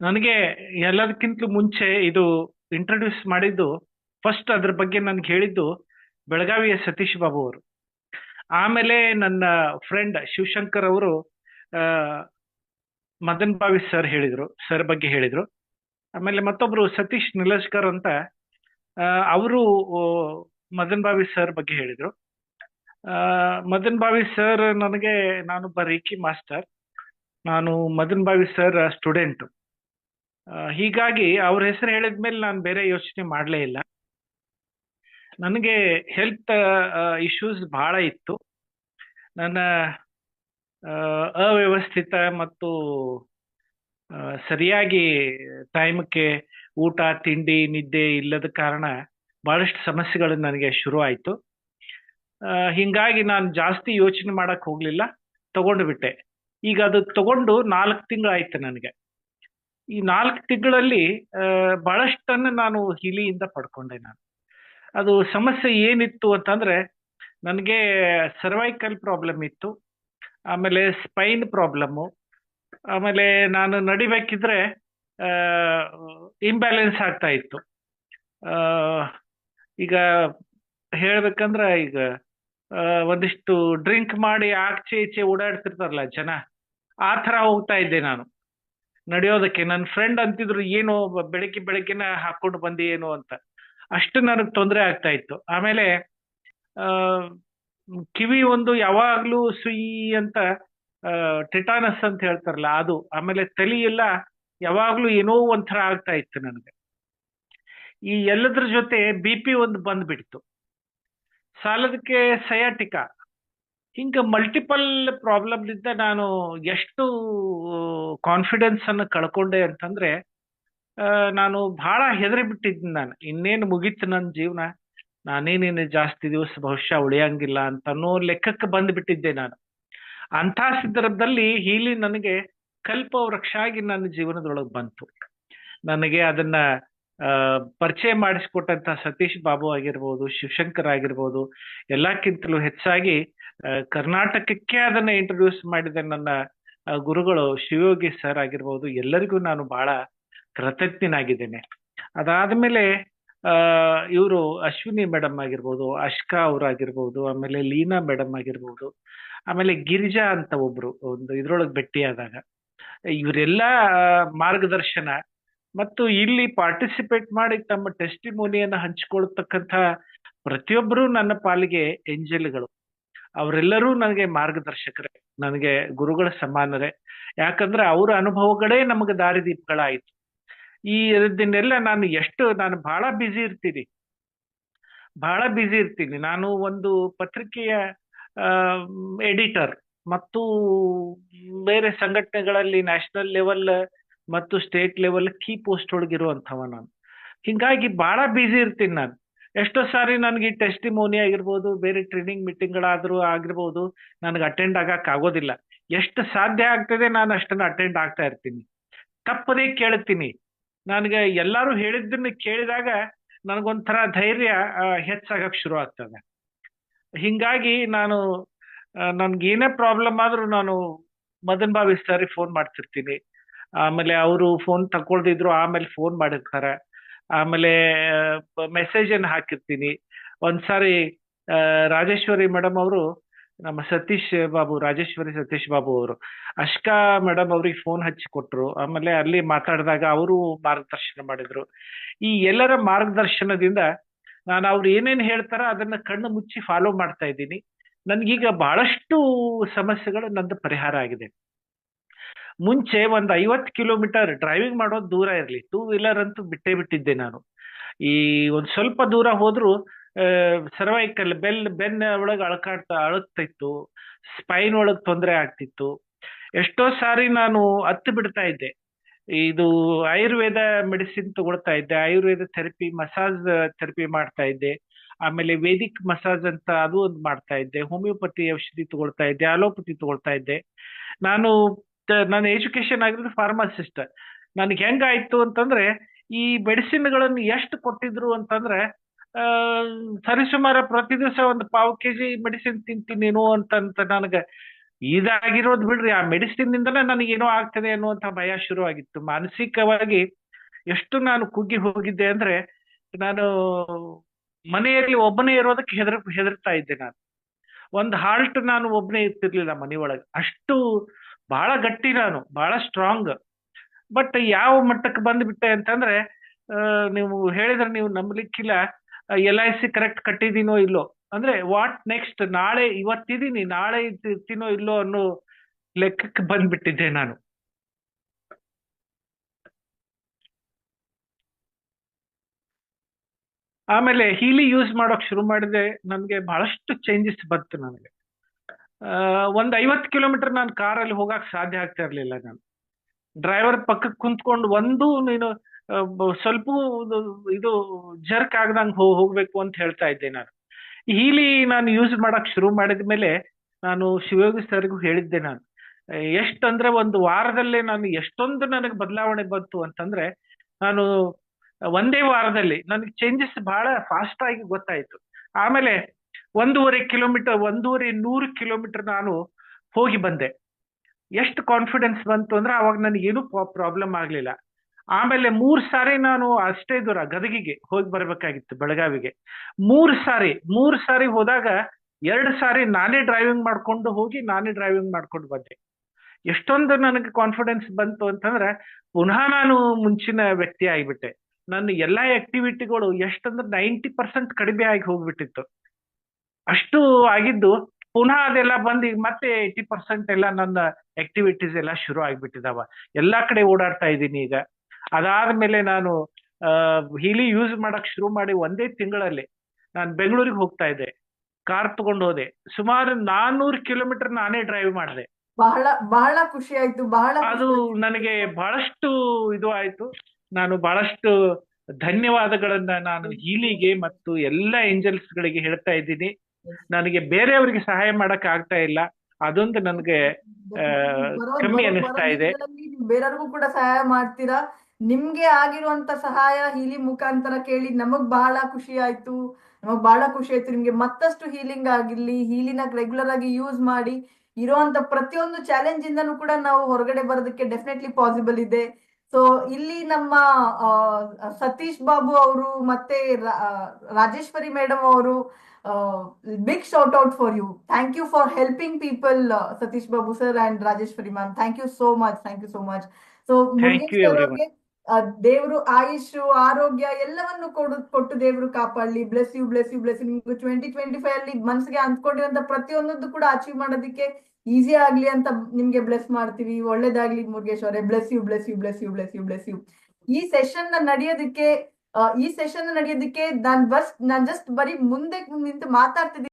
ನನಗೆ ಎಲ್ಲದಕ್ಕಿಂತಲೂ ಮುಂಚೆ ಇದು ಇಂಟ್ರೊಡ್ಯೂಸ್ ಮಾಡಿದ್ದು ಫಸ್ಟ್ ಅದ್ರ ಬಗ್ಗೆ ನನ್ಗೆ ಹೇಳಿದ್ದು ಬೆಳಗಾವಿಯ ಸತೀಶ್ ಬಾಬು ಅವರು. ಆಮೇಲೆ ನನ್ನ ಫ್ರೆಂಡ್ ಶಿವಶಂಕರ್ ಅವರು ಮದನ್ ಬಾವಿ ಸರ್ ಹೇಳಿದ್ರು ಸರ್ ಬಗ್ಗೆ ಹೇಳಿದ್ರು. ಆಮೇಲೆ ಮತ್ತೊಬ್ರು ಸತೀಶ್ ನಿಲಜ್ಕರ್ ಅಂತ ಅವರು ಮದನ್ ಬಾವಿ ಸರ್ ಬಗ್ಗೆ ಹೇಳಿದ್ರು. ಮದನ್ ಬಾವಿ ಸರ್ ನನಗೆ ನಾನೊಬ್ಬ ರೀಕಿ ಮಾಸ್ಟರ್ ನಾನು ಮದನ್ ಬಾವಿ ಸರ್ ಸ್ಟೂಡೆಂಟ್ ಹೀಗಾಗಿ ಅವ್ರ ಹೆಸರು ಹೇಳಿದ ಮೇಲೆ ನಾನು ಬೇರೆ ಯೋಚನೆ ಮಾಡಲೇ ಇಲ್ಲ. ನನಗೆ ಹೆಲ್ತ್ ಇಶ್ಯೂಸ್ ಬಹಳ ಇತ್ತು. ನನ್ನ ಅವ್ಯವಸ್ಥಿತ ಮತ್ತು ಸರಿಯಾಗಿ ಟೈಮ್ಗೆ ಊಟ, ತಿಂಡಿ, ನಿದ್ದೆ ಇಲ್ಲದ ಕಾರಣ ಬಹಳಷ್ಟು ಸಮಸ್ಯೆಗಳು ನನಗೆ ಶುರು ಆಯಿತು. ಹಿಂಗಾಗಿ ನಾನು ಜಾಸ್ತಿ ಯೋಚನೆ ಮಾಡಕ್ಕೆ ಹೋಗಲಿಲ್ಲ. ತಗೊಂಡು ಬಿಟ್ಟೆ. ಈಗ ಅದು ತಗೊಂಡು ನಾಲ್ಕು ತಿಂಗಳಾಯ್ತು ನನಗೆ. ಈ ನಾಲ್ಕು ತಿಂಗಳಲ್ಲಿ ಬಹಳಷ್ಟನ್ನು ನಾನು ಹಿಲಿಯಿಂದ ಪಡ್ಕೊಂಡೆ ನಾನು. ಅದು ಸಮಸ್ಯೆ ಏನಿತ್ತು ಅಂತಂದ್ರೆ, ನನಗೆ ಸರ್ವೈಕಲ್ ಪ್ರಾಬ್ಲಮ್ ಇತ್ತು, ಆಮೇಲೆ ಸ್ಪೈನ್ ಪ್ರಾಬ್ಲಮ್ಮು ಆಮೇಲೆ ನಾನು ನಡಿಬೇಕಿದ್ರೆ ಇಂಬ್ಯಾಲೆನ್ಸ್ ಆಗ್ತಾ ಇತ್ತು. ಈಗ ಹೇಳ್ಬೇಕಂದ್ರೆ ಈಗ ಒಂದಿಷ್ಟು ಡ್ರಿಂಕ್ ಮಾಡಿ ಆಚೆ ಈಚೆ ಓಡಾಡ್ತಿರ್ತಾರಲ್ಲ ಜನ, ಆ ಥರ ಹೋಗ್ತಾ ಇದ್ದೆ ನಾನು. ನಡೆಯೋದಕ್ಕೆ ನನ್ನ ಫ್ರೆಂಡ್ ಅಂತಿದ್ರು, ಏನು ಬೆಳಿಗ್ಗೆ ಬೆಳಗ್ಗೆ ಬೆಳಗ್ಗೆನ ಹಾಕೊಂಡು ಬಂದಿ ಏನು ಅಂತ. ಅಷ್ಟು ನನಗೆ ತೊಂದರೆ ಆಗ್ತಾ ಇತ್ತು. ಆಮೇಲೆ ಕಿವಿ ಒಂದು ಯಾವಾಗ್ಲೂ ಸುಯಿ ಅಂತ ಟಿಟಾನಸ್ ಅಂತ ಹೇಳ್ತಾರಲ್ಲ ಅದು, ಆಮೇಲೆ ತಲೆ ಎಲ್ಲ ಯಾವಾಗ್ಲೂ ಏನೋ ಒಂಥರ ಆಗ್ತಾ ಇತ್ತು ನನಗೆ. ಈ ಎಲ್ಲದ್ರ ಜೊತೆ ಬಿ ಪಿ ಒಂದು ಬಂದ್ಬಿಡ್ತು. ಸಾಲದಕ್ಕೆ ಸಯಾಟಿಕಾ. ಹಿಂಗ ಮಲ್ಟಿಪಲ್ ಪ್ರಾಬ್ಲಮ್ನಿಂದ ನಾನು ಎಷ್ಟು ಕಾನ್ಫಿಡೆನ್ಸ್ ಅನ್ನು ಕಳ್ಕೊಂಡೆ ಅಂತಂದ್ರೆ ನಾನು ಬಹಳ ಹೆದರಿ ಬಿಟ್ಟಿದ್ದೀನಿ ನಾನು. ಇನ್ನೇನು ಮುಗೀತು ನನ್ನ ಜೀವನ ನಾನೇನೇನು ಜಾಸ್ತಿ ದಿವಸ ಬಹುಶಃ ಉಳಿಯಂಗಿಲ್ಲ ಅಂತ ಅನ್ನೋ ಲೆಕ್ಕಕ್ಕೆ ಬಂದ್ಬಿಟ್ಟಿದ್ದೆ ನಾನು. ಅಂಥ ಸಂದರ್ಭದಲ್ಲಿ ಹೀಲಿ ನನಗೆ ಕಲ್ಪ ವೃಕ್ಷ ಆಗಿ ನನ್ನ ಜೀವನದೊಳಗೆ ಬಂತು. ನನಗೆ ಅದನ್ನ ಪರಿಚಯ ಮಾಡಿಸ್ಕೊಟ್ಟಂತ ಸತೀಶ್ ಬಾಬು ಆಗಿರ್ಬೋದು, ಶಿವಶಂಕರ್ ಆಗಿರ್ಬೋದು, ಎಲ್ಲಕ್ಕಿಂತಲೂ ಹೆಚ್ಚಾಗಿ ಕರ್ನಾಟಕಕ್ಕೆ ಅದನ್ನ ಇಂಟ್ರೊಡ್ಯೂಸ್ ಮಾಡಿದ ನನ್ನ ಗುರುಗಳು ಶಿವಯೋಗಿ ಸರ್ ಆಗಿರ್ಬೋದು, ಎಲ್ಲರಿಗೂ ನಾನು ಬಹಳ ಕೃತಜ್ಞನಾಗಿದ್ದೇನೆ. ಅದಾದ್ಮೇಲೆ, ಆ, ಇವರು ಅಶ್ವಿನಿ ಮೇಡಮ್ ಆಗಿರ್ಬೋದು ಅಶ್ಕಾ ಅವರಾಗಿರ್ಬೋದು, ಆಮೇಲೆ ಲೀನಾ ಮೇಡಮ್ ಆಗಿರ್ಬೋದು, ಆಮೇಲೆ ಗಿರಿಜಾ ಅಂತ ಒಬ್ರು, ಒಂದು ಇದ್ರೊಳಗೆ ಆದಾಗ ಇವರೆಲ್ಲ ಮಾರ್ಗದರ್ಶನ ಮತ್ತು ಇಲ್ಲಿ ಪಾರ್ಟಿಸಿಪೇಟ್ ಮಾಡಿ ತಮ್ಮ ಟೆಸ್ಟಿಮೋನಿಯನ್ನು ಹಂಚಿಕೊಳ್ತಕ್ಕಂಥ ಪ್ರತಿಯೊಬ್ಬರು ನನ್ನ ಪಾಲಿಗೆ ಎಂಜಲ್ಗಳು ಅವರೆಲ್ಲರೂ ನನಗೆ ಮಾರ್ಗದರ್ಶಕರೇ, ನನಗೆ ಗುರುಗಳ ಸಮಾನರೇ. ಯಾಕಂದ್ರೆ ಅವರ ಅನುಭವಗಳೇ ನಮಗೆ ದಾರಿದೀಪಗಳಾಯಿತು. ಈ ಇದನ್ನೆಲ್ಲ ನಾನು ಎಷ್ಟು, ನಾನು ಬಹಳ ಬ್ಯುಸಿ ಇರ್ತೀನಿ. ಬಹಳ ಬ್ಯುಸಿ ಇರ್ತೀನಿ. ನಾನು ಒಂದು ಪತ್ರಿಕೆಯ ಎಡಿಟರ್ ಮತ್ತು ಬೇರೆ ಸಂಘಟನೆಗಳಲ್ಲಿ ನ್ಯಾಷನಲ್ ಲೆವೆಲ್ ಮತ್ತು ಸ್ಟೇಟ್ ಲೆವೆಲ್ ಕೀ ಪೋಸ್ಟ್ ಒಳಗಿರುವಂಥವ ನಾನು. ಹಿಂಗಾಗಿ ಬಹಳ ಬ್ಯುಸಿ ಇರ್ತೀನಿ ನಾನು. ಎಷ್ಟೋ ಸಾರಿ ನನಗೆ ಟೆಸ್ಟಿಮೋನಿ ಆಗಿರ್ಬೋದು, ಬೇರೆ ಟ್ರೈನಿಂಗ್ ಮೀಟಿಂಗ್ಗಳಾದ್ರೂ ಆಗಿರ್ಬೋದು, ನನಗೆ ಅಟೆಂಡ್ ಆಗೋದಿಲ್ಲ. ಎಷ್ಟು ಸಾಧ್ಯ ಆಗ್ತದೆ ನಾನು ಅಷ್ಟನ್ನು ಅಟೆಂಡ್ ಆಗ್ತಾ ಇರ್ತೀನಿ. ತಪ್ಪದೇ ಕೇಳ್ತೀನಿ. ನನಗೆ ಎಲ್ಲರೂ ಹೇಳಿದ್ದನ್ನ ಕೇಳಿದಾಗ ನನಗೊಂಥರ ಧೈರ್ಯ ಹೆಚ್ಚಾಗಕ್ ಶುರು ಆಗ್ತದೆ. ಹಿಂಗಾಗಿ ನಾನು ನನ್ಗೆ ಏನೇ ಪ್ರಾಬ್ಲಮ್ ಆದರೂ ನಾನು ಮದನ್ ಬಾವಿ ಸರಿ ಫೋನ್ ಮಾಡ್ತಿರ್ತೀನಿ. ಆಮೇಲೆ ಅವರು ಫೋನ್ ತಕೊಳ್ದಿದ್ರು ಆಮೇಲೆ ಫೋನ್ ಮಾಡಿರ್ತಾರೆ. ಆಮೇಲೆ ಮೆಸೇಜ್ ಅನ್ನು ಹಾಕಿರ್ತೀನಿ. ಒಂದ್ಸಾರಿ ರಾಜೇಶ್ವರಿ ಮೇಡಮ್ ಅವರು, ನಮ್ಮ ಸತೀಶ್ ಬಾಬು, ರಾಜೇಶ್ವರಿ ಸತೀಶ್ ಬಾಬು ಅವರು, ಅಷ್ಕಾ ಮೇಡಮ್ ಅವ್ರಿಗೆ ಫೋನ್ ಹಚ್ಚಿ ಕೊಟ್ರು. ಆಮೇಲೆ ಅಲ್ಲಿ ಮಾತಾಡಿದಾಗ ಅವರು ಮಾರ್ಗದರ್ಶನ ಮಾಡಿದ್ರು. ಈ ಎಲ್ಲರ ಮಾರ್ಗದರ್ಶನದಿಂದ ನಾನು ಅವ್ರು ಏನೇನ್ ಹೇಳ್ತಾರ ಅದನ್ನ ಕಣ್ಣು ಮುಚ್ಚಿ ಫಾಲೋ ಮಾಡ್ತಾ ಇದ್ದೀನಿ. ನನ್ಗೀಗ ಬಹಳಷ್ಟು ಸಮಸ್ಯೆಗಳು ನಂದು ಪರಿಹಾರ ಆಗಿದೆ. ಮುಂಚೆ ಒಂದು ಐವತ್ತು ಕಿಲೋಮೀಟರ್ ಡ್ರೈವಿಂಗ್ ಮಾಡೋದು ದೂರ ಇರಲಿ. ಟೂ ವೀಲರ್ ಅಂತೂ ಬಿಟ್ಟೇ ಬಿಟ್ಟಿದ್ದೆ ನಾನು. ಈ ಒಂದ್ ಸ್ವಲ್ಪ ದೂರ ಹೋದ್ರು ಸರ್ವೈಕಲ್ ಬೆಲ್ ಬೆನ್ ಒಳಗೆ ಅಳ್ಕಾಡ್ತಾ ಅಳಗ್ತಿತ್ತು ಸ್ಪೈನ್ ಒಳಗ್ ತೊಂದರೆ ಆಗ್ತಿತ್ತು. ಎಷ್ಟೋ ಸಾರಿ ನಾನು ಹತ್ತು ಬಿಡ್ತಾ ಇದ್ದೆ. ಇದು ಆಯುರ್ವೇದ ಮೆಡಿಸಿನ್ ತಗೊಳ್ತಾ ಇದ್ದೆ. ಆಯುರ್ವೇದ ಥೆರಪಿ ಮಸಾಜ್ ಥೆರಪಿ ಮಾಡ್ತಾ ಇದ್ದೆ. ಆಮೇಲೆ ವೇದಿಕ್ ಮಸಾಜ್ ಅಂತ ಅದು ಒಂದು ಮಾಡ್ತಾ ಇದ್ದೆ. ಹೋಮಿಯೋಪತಿ ಔಷಧಿ ತಗೊಳ್ತಾ ಇದ್ದೆ ಅಲೋಪತಿ ತಗೊಳ್ತಾ ಇದ್ದೆ. ನಾನು ನನ್ನ ಎಜುಕೇಶನ್ ಆಗಿರೋದು ಫಾರ್ಮಸಿಸ್ಟ್ ನನಗೆ ಹೆಂಗಾಯ್ತು ಅಂತಂದ್ರೆ, ಈ ಮೆಡಿಸಿನ್ಗಳನ್ನು ಎಷ್ಟು ಕೊಟ್ಟಿದ್ರು ಅಂತಂದ್ರೆ ಸರಿಸುಮಾರು ಪ್ರತಿ ದಿವಸ ಒಂದು ಪಾವು ಕೆಜಿ ಮೆಡಿಸಿನ್ ತಿಂತೀನೇನು ಅಂತ ಅಂತ ನನಗೆ ಇದಾಗಿರೋದು ಬಿಡ್ರಿ. ಆ ಮೆಡಿಸಿನ್ ನನಗೆ ನನಗೇನೋ ಆಗ್ತದೆ ಅನ್ನುವಂತ ಭಯ ಶುರುವಾಗಿತ್ತು. ಮಾನಸಿಕವಾಗಿ ಎಷ್ಟು ನಾನು ಕುಗ್ಗಿ ಹೋಗಿದ್ದೆ ಅಂದ್ರೆ, ನಾನು ಮನೆಯಲ್ಲಿ ಒಬ್ಬನೇ ಇರೋದಕ್ಕೆ ಹೆದರ್, ಹೆದರ್ತಾ ಇದ್ದೆ ನಾನು. ಒಂದು ಹಾಲ್ಟ್ ನಾನು ಒಬ್ಬನೇ ಇರ್ತಿರ್ಲಿಲ್ಲ ಮನೆಯೊಳಗೆ ಅಷ್ಟು ಬಹಳ ಗಟ್ಟಿ ನಾನು, ಬಹಳ ಸ್ಟ್ರಾಂಗ್ ಬಟ್ ಯಾವ ಮಟ್ಟಕ್ಕೆ ಬಂದ್ಬಿಟ್ಟೆ ಅಂತಂದ್ರೆ ನೀವು ಹೇಳಿದ್ರೆ ನೀವು ನಂಬಲಿಕ್ಕಿಲ್ಲ ಎಲ್ ಐ ಸಿ ಕರೆಕ್ಟ್ ಕಟ್ಟಿದೀನೋ ಇಲ್ಲೋ? ಅಂದ್ರೆ ವಾಟ್ ನೆಕ್ಸ್ಟ್ ನಾಳೆ ಇವತ್ತಿದೀನಿ, ನಾಳೆ ಇರ್ತಿ- ಇರ್ತೀನೋ ಇಲ್ಲೋ ಅನ್ನೋ ಲೆಕ್ಕಕ್ಕೆ ಬಂದ್ಬಿಟ್ಟಿದ್ದೆ ನಾನು. ಆಮೇಲೆ ಹೀಲಿ ಯೂಸ್ ಮಾಡೋಕ್ ಶುರು ಮಾಡಿದೆ, ನನಗೆ ಬಹಳಷ್ಟು ಚೇಂಜಸ್ ಬಂತು ನನಗೆ. ಒಂದ್ ಐವತ್ ಕಿಲೋಮೀಟರ್ ನಾನು ಕಾರಲ್ಲಿ ಹೋಗಕ್ ಸಾಧ್ಯ ಆಗ್ತಾ ಇರ್ಲಿಲ್ಲ ನಾನು. ಡ್ರೈವರ್ ಪಕ್ಕಕ್ಕೆ ಕುಂತ್ಕೊಂಡು ಒಂದು ನೀನು ಸ್ವಲ್ಪ ಇದು- ಜರ್ಕ್ ಆಗದಂಗ್ ಹೋಗ್ಬೇಕು ಅಂತ ಹೇಳ್ತಾ ಇದ್ದೆ ನಾನು. ಹೀಲಿ ನಾನು ಯೂಸ್ ಮಾಡಕ್ ಶುರು ಮಾಡಿದ ಮೇಲೆ ನಾನು ಶಿವಯೋಗಿ ಸರ್ಗೂ ಹೇಳಿದ್ದೆ ನಾನು. ಎಷ್ಟಂದ್ರೆ ಒಂದು ವಾರದಲ್ಲೇ ನಾನು ಎಷ್ಟೊಂದು ನನಗೆ ಬದಲಾವಣೆ ಬಂತು ಅಂತಂದ್ರೆ, ನಾನು ಒಂದೇ ವಾರದಲ್ಲಿ, ನನಗೆ ಚೇಂಜಸ್ ಬಹಳ ಫಾಸ್ಟ್ ಆಗಿ ಗೊತ್ತಾಯ್ತು. ಆಮೇಲೆ ಒಂದೂವರೆ ಕಿಲೋಮೀಟರ್, ಒಂದೂವರೆ ನೂರು ಕಿಲೋಮೀಟರ್ ನಾನು ಹೋಗಿ ಬಂದೆ. ಎಷ್ಟು ಕಾನ್ಫಿಡೆನ್ಸ್ ಬಂತು ಅಂದ್ರೆ ಅವಾಗ ನನಗೇನು ಪ್ರಾಬ್ಲಮ್ ಆಗ್ಲಿಲ್ಲ. ಆಮೇಲೆ ಮೂರ್ ಸಾರಿ ನಾನು ಅಷ್ಟೇ ದೂರ ಗದಗಿಗೆ ಹೋಗಿ ಬರ್ಬೇಕಾಗಿತ್ತು ಬೆಳಗಾವಿಗೆ. ಮೂರ್ ಸಾರಿ ಮೂರ್ ಸಾರಿ ಹೋದಾಗ ಎರಡು ಸಾರಿ ನಾನೇ ಡ್ರೈವಿಂಗ್ ಮಾಡ್ಕೊಂಡು ಹೋಗಿ ನಾನೇ ಡ್ರೈವಿಂಗ್ ಮಾಡ್ಕೊಂಡು ಬಂದೆ. ಎಷ್ಟೊಂದು ನನಗೆ ಕಾನ್ಫಿಡೆನ್ಸ್ ಬಂತು ಅಂತಂದ್ರೆ ಪುನಃ ನಾನು ಮುಂಚಿನ ವ್ಯಕ್ತಿ ಆಗಿಬಿಟ್ಟೆ. ನನ್ನ ಎಲ್ಲಾ ಆಕ್ಟಿವಿಟಿಗಳು ಎಷ್ಟಂದ್ರೆ ನೈಂಟಿ ಪರ್ಸೆಂಟ್ ಕಡಿಮೆ ಆಗಿ ಹೋಗ್ಬಿಟ್ಟಿತ್ತು. ಅಷ್ಟು ಆಗಿದ್ದು ಪುನಃ ಅದೆಲ್ಲ ಬಂದು ಈಗ ಮತ್ತೆ ಏಯ್ಟಿ ಪರ್ಸೆಂಟ್ ಎಲ್ಲ ನನ್ನ ಆಕ್ಟಿವಿಟೀಸ್ ಎಲ್ಲ ಶುರು ಆಗ್ಬಿಟ್ಟಿದಾವ. ಎಲ್ಲಾ ಕಡೆ ಓಡಾಡ್ತಾ ಇದ್ದೀನಿ ಈಗ. ಅದಾದ್ಮೇಲೆ ನಾನು ಹೀಲಿ ಯೂಸ್ ಮಾಡಕ್ ಶುರು ಮಾಡಿ ಒಂದೇ ತಿಂಗಳಲ್ಲಿ ನಾನು ಬೆಂಗಳೂರಿಗೆ ಹೋಗ್ತಾ ಇದ್ದೆ. ಕಾರ್ ತಗೊಂಡು ಹೋದೆ. ಸುಮಾರು ನಾನ್ನೂರು ಕಿಲೋಮೀಟರ್ ನಾನೇ ಡ್ರೈವ್ ಮಾಡಿದೆ. ಬಹಳ ಬಹಳ ಖುಷಿ ಆಯ್ತು ಬಹಳ ಅದು ನನಗೆ ಬಹಳಷ್ಟು ಇದು ಆಯ್ತು. ನಾನು ಬಹಳಷ್ಟು ಧನ್ಯವಾದಗಳನ್ನ ನಾನು ಹೀಲಿಗೆ ಮತ್ತು ಎಲ್ಲ ಏಂಜಲ್ಸ್ ಗಳಿಗೆ ಹೇಳ್ತಾ ಇದ್ದೀನಿ. ನನಗೆ ಬೇರೆಯವರಿಗೆ ಸಹಾಯ ಮಾಡಕ್ ಆಗ್ತಾ ಇಲ್ಲ. ಅದೊಂದು ನನಗೆ ಕಮ್ಮಿ ಅನಿಸ್ತಾ ಇದೆ. ಬೇರೆಯವ್ರಿಗೂ ಕೂಡ ಸಹಾಯ ಮಾಡ್ತೀರಾ? ನಿಮ್ಗೆ ಆಗಿರುವಂತ ಸಹಾಯ ಹೀಲಿ ಮುಖಾಂತರ ಕೇಳಿ ನಮಗ್ ಬಹಳ ಖುಷಿ ಆಯ್ತು. ನಮಗ್ ಬಹಳ ಖುಷಿ ಆಯ್ತು. ನಿಮ್ಗೆ ಮತ್ತಷ್ಟು ಹೀಲಿಂಗ್ ಆಗಿರ್ಲಿ ಹೀಲಿನ ರೆಗ್ಯುಲರ್ ಆಗಿ ಯೂಸ್ ಮಾಡಿ ಇರುವಂತ ಪ್ರತಿಯೊಂದು ಚಾಲೆಂಜ್ ಇಂದನು ಕೂಡ ನಾವು ಹೊರಗಡೆ ಬರೋದಕ್ಕೆ ಡೆಫಿನೆಟ್ಲಿ ಪಾಸಿಬಲ್ ಇದೆ. ಸೊ ಇಲ್ಲಿ ನಮ್ಮ ಸತೀಶ್ ಬಾಬು ಅವರು ಮತ್ತೆ ರಾಜೇಶ್ವರಿ ಮೇಡಮ್ ಅವರು big out out for you thank you for helping uh, Satish Babu sir and Rajesh ma'am thank you so much thank you so much So, Thank you, everyone. ದೇವರು ಆಯುಷ್ ಆರೋಗ್ಯ ಎಲ್ಲವನ್ನು ಕೊಡು ಕೊಟ್ಟು ದೇವರು ಕಾಪಾಡಲಿ bless you bless you bless ನಿಮ್ಗೆ twenty twenty five ಅಲ್ಲಿ ಮನಸ್ಸಿಗೆ ಅಂದ್ಕೊಂಡಿರೋ ಪ್ರತಿಯೊಂದದ್ದು ಕೂಡ ಅಚೀವ್ ಮಾಡೋದಕ್ಕೆ ಈಸಿ ಆಗ್ಲಿ ಅಂತ ನಿಮ್ಗೆ ಬ್ಲೆಸ್ ಮಾಡ್ತೀವಿ ಒಳ್ಳೇದಾಗ್ಲಿ ಮುರುಗೇಶ್ ಅವರೇ bless you bless you bless you bless you bless you ಈ ಸೆಷನ್ನ ನಡೆಯೋದಕ್ಕೆ ಈ ಸೆಷನ್ ನಡೆಯೋದಕ್ಕೆ ನಾನ್ ಬಸ್ ನಾನ್ ಜಸ್ಟ್ ಬರೀ ಮುಂದೆ ನಿಂತು ಮಾತಾಡ್ತಿದ್ದೀನಿ.